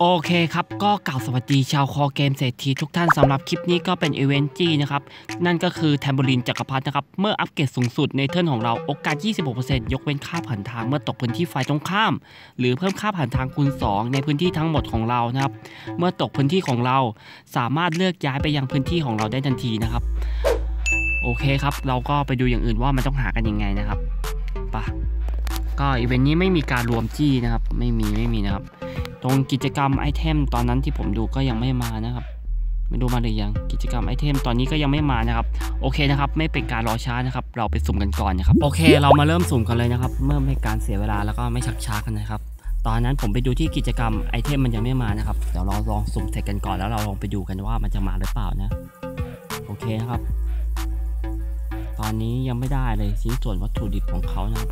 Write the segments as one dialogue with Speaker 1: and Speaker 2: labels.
Speaker 1: โอเคครับ ก็กล่าวสวัสดีชาวคอเกมเศรษฐีทุกท่านสำหรับคลิปนี้ก็เป็นอีเวนต์จีนะครับ นั่นก็คือแทมโบลินจักรพรรดินะครับ เมื่ออัปเกรดสูงสุดในเทิร์นของเราโอกาส 26%ยกเว้นค่าผ่านทางเมื่อตกพื้นที่ฝ่ายตรงข้าม หรือเพิ่มค่าผ่านทางคูณ 2 ในพื้นที่ทั้งหมดของเรานะครับ เมื่อตกพื้นที่ของเราสามารถเลือกย้ายไปยังพื้นที่ของเราได้ทันทีนะครับ โอเคครับ เราก็ไปดูอย่างอื่นว่ามันต้องหากันยังไงนะครับไปะก็อีเวนต์นี้ไม่มีการรวมจี้นะครับ ไม่มีไม่มีนะครับ ตรงกิจกรรมไอเทมตอนนั้นที่ผมดูก็ยังไม่มานะครับไม่รู้มาหรือยังกิจกรรมไอเทมตอนนี้ก็ยังไม่มานะครับโอเคนะครับ ไม่เป็นการรอช้านะครับ เราไปสุ่มกันก่อนนะครับโอเค เรามาเริ่มสุ่มกันเลยนะครับเมื่อไม่การเสียเวลาแล้วก็ไม่ชักช้ากันนะครับ ตอนนั้นผมไปดูที่กิจกรรมไอเทมมันยังไม่มานะครับเดี๋ยวเราลองสุ่มเสร็จกันก่อนแล้วเราลองไปดูกันว่ามันจะมาหรือเปล่านะ โอเคนะครับ ตอนนี้ยังไม่ได้เลยชิ้นส่วนวัตถุดิบของเขานะครับ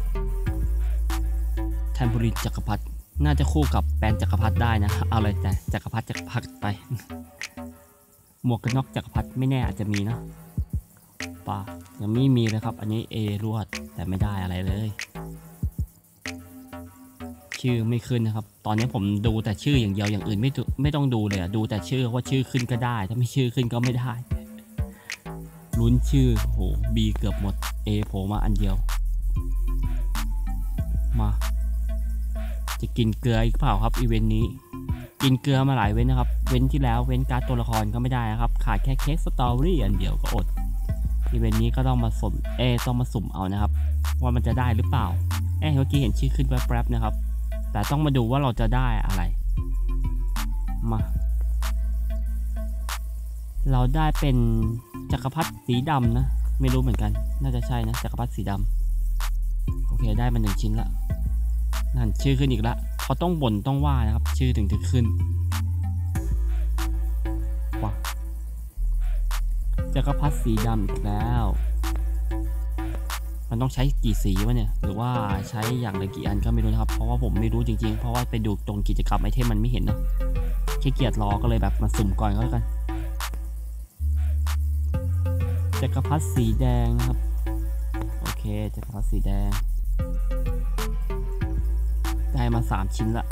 Speaker 1: แทมบูรินจักรพรรดิ น่าจะคู่กับแปลนจักรพรรดิได้นะ เอาเลยแต่จักรพรรดิจักรพรรดิไป หมวกกันน็อกจักรพรรดิไม่แน่อาจจะมีนะป่ายังไม่มีเลยครับ อันนี้เอรวดแต่ไม่ได้อะไรเลย ชื่อไม่ขึ้นนะครับ ตอนนี้ผมดูแต่ชื่ออย่างเดียวอย่างอื่นไม่ไม่ต้องดูเลยอะดูแต่ชื่อว่าชื่อขึ้นก็ได้ ถ้าไม่ชื่อขึ้นก็ไม่ได้ลุ้นชื่อโหบีเกือบหมด A โผล่มาอันเดียว มา จะกินเกลืออีกเปล่าครับอีเวนต์นี้ กินเกลือมาหลายเว้นนะครับ เว้นที่แล้วเว้นการ์ดตัวละครก็ไม่ได้นะครับ ขาดแค่เค้กสตอรี่อันเดียวก็อดอีเวนต์นี้ก็ต้องมาสมเอต้องมาสุ่มเอานะครับ ว่ามันจะได้หรือเปล่าเอ๊ะเมื่อกี้เห็นชื่อขึ้นแป๊บๆนะครับ แต่ต้องมาดูว่าเราจะได้อะไรมาเราได้เป็นจักรพรรดิสีดำนะ ไม่รู้เหมือนกัน น่าจะใช่นะจักรพรรดิสีดำโอเคได้มาหนึ่งชิ้นละ นั่นชื่อขึ้นอีกละเขาต้องบ่นต้องว่านะครับ ชื่อถึงจะขึ้นว้าจักรพรรดิสีดำอีกแล้ว มันต้องใช้กี่สีวะเนี่ย หรือว่าใช้อย่างละกี่อันก็ไม่รู้นะครับ เพราะว่าผมไม่รู้จริงๆ เพราะว่าไปดูตรงกิจกรรมไอเทมมันไม่เห็นเนาะขี้เกียจรอก็เลยแบบมาสุ่มก่อนก็แล้วกันจักรพรรดิสีแดงนะครับ โอเคจักรพรรดิสีแดง ได้มา 3 ชิ้นละ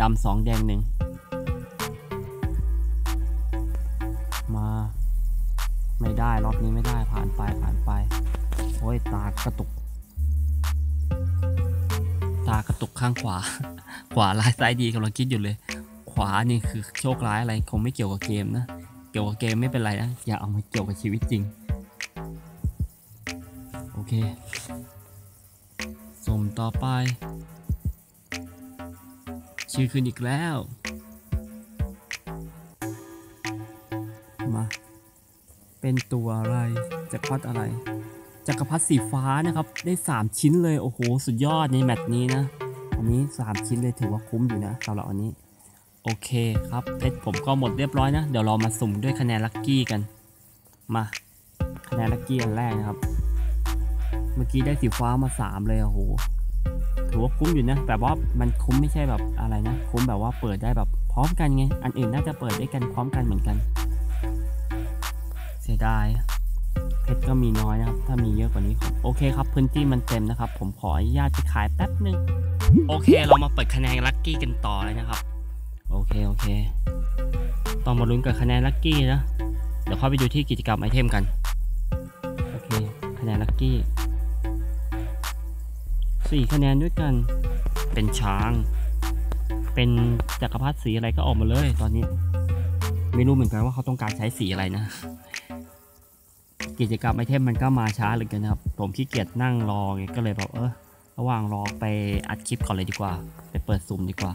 Speaker 1: ดำสองแดงหนึ่งมา ไม่ได้รอบนี้ไม่ได้ผ่านไปผ่านไป โอ้ยตากระตุก ตากระตุกข้างขวา ขวาลายซ้ายดีกำลังคิดอยู่เลย ขวานี่คือโชคร้ายอะไรคงไม่เกี่ยวกับเกมนะ เกี่ยวกับเกมไม่เป็นไรนะ อย่าเอามาเกี่ยวกับชีวิตจริง โอเคส่มต่อไป ชื่อขึ้นอีกแล้ว มา เป็นตัวอะไรจักรพรรดิอะไรจักรพรรดิสีฟ้านะครับ ได้ 3 ชิ้นเลย โอ้โห สุดยอดในแมตช์นี้นะ อันนี้ 3 ชิ้นเลยถือว่าคุ้มอยู่นะสำหรับอันนี้ โอเคครับเพชรผมก็หมดเรียบร้อยนะ เดี๋ยวเรามาสุ่มด้วยคะแนนลัคกี้กัน มาคะแนนลัคกี้อันแรกนะครับ เมื่อกี้ได้สีฟ้ามา 3 เลยโอ้โห ถือว่าคุ้มอยู่นะแบบว่ามันคุ้มไม่ใช่แบบอะไรนะ คุ้มแบบว่าเปิดได้แบบพร้อมกันไง อันอื่นน่าจะเปิดได้กันพร้อมกันเหมือนกัน เสียดาย เพชรก็มีน้อยนะครับ ถ้ามีเยอะกว่านี้โอเคครับ พื้นที่มันเต็มนะครับ ผมขออนุญาตไปขายแป๊บนึง โอเค เรามาเปิดคะแนนลัคกี้กันต่อเลยนะครับ โอเค โอเค ต้องมาลุ้นกับคะแนนลัคกี้นะ เดี๋ยวเข้าไปดูที่กิจกรรมไอเทมกัน โอเค คะแนนลัคกี้ สีคะแนนด้วยกัน เป็นช้าง เป็นจักรพรรดิสีอะไรก็ออกมาเลยตอนนี้ ไม่รู้เหมือนกันว่าเขาต้องการใช้สีอะไรนะ กิจกรรมไอเทมมันก็มาช้าเหลือเกินนะครับ ผมขี้เกียจนั่งรอไงก็เลยแบบเออระหว่างรอไปอัดคลิปก่อนเลยดีกว่า ไปเปิดซูมดีกว่า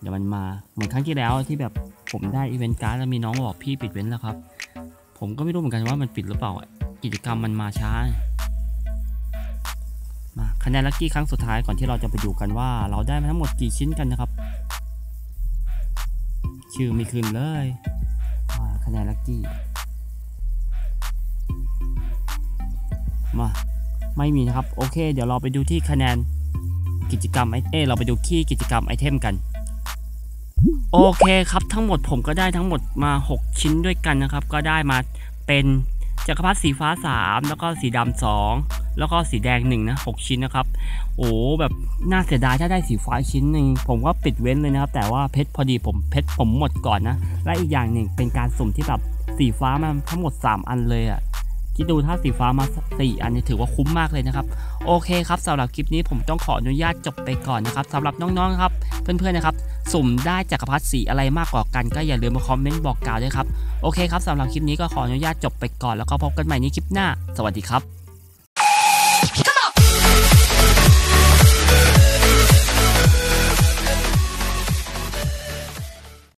Speaker 1: เดี๋ยวมันมาเหมือนครั้งที่แล้วที่แบบผมได้อีเวนต์การ์ดแล้วมีน้องบอกพี่ปิดเว้นแล้วครับ ผมก็ไม่รู้เหมือนกันว่ามันปิดหรือเปล่ากิจกรรมมันมาช้า คะแนนลัคกี้ครั้งสุดท้ายก่อนที่เราจะไปดูกันว่า เราได้มาทั้งหมดกี่ชิ้นกันนะครับ ชื่อไม่ขึ้นเลยคะแนนลัคกี้มาไม่มีนะครับ โอเค เดี๋ยวเราไปดูที่คะแนนกิจกรรมไอเอเราไปดูที่กิจกรรมไอเทมกัน โอเคครับทั้งหมดผมก็ได้ทั้งหมดมา 6 ชิ้นด้วยกันนะครับ ก็ได้มาเป็น จักรพรรดิสีฟ้า 3 แล้วก็สีดำ2แล้วก็สีแดง1นะ6ชิ้นนะครับ โอ้แบบน่าเสียดายถ้าได้สีฟ้าชิ้นหนึ่งผมก็ปิดเว้นเลยนะครับ แต่ว่าเพชรพอดีผมเพชรผมหมดก่อนนะ และอีกอย่างหนึ่งเป็นการสุ่มที่แบบสีฟ้ามันทั้งหมด 3 อันเลยอะ่ะ คิดดูถ้าสีฟ้ามาสี่อันนี้ถือว่าคุ้มมากเลยนะครับ โอเคครับสำหรับคลิปนี้ผมต้องขออนุญาตจบไปก่อนนะครับสำหรับน้องๆครับ เพื่อนๆนะครับ สุ่มได้จักรพรรดิสีอะไรมากกว่ากัน ก็อย่าลืมมาคอมเมนต์บอกกล่าวด้วยครับ โอเคครับสำหรับคลิปนี้ก็ขออนุญาตจบไปก่อนแล้วก็พบกันใหม่ในคลิปหน้า สวัสดีครับ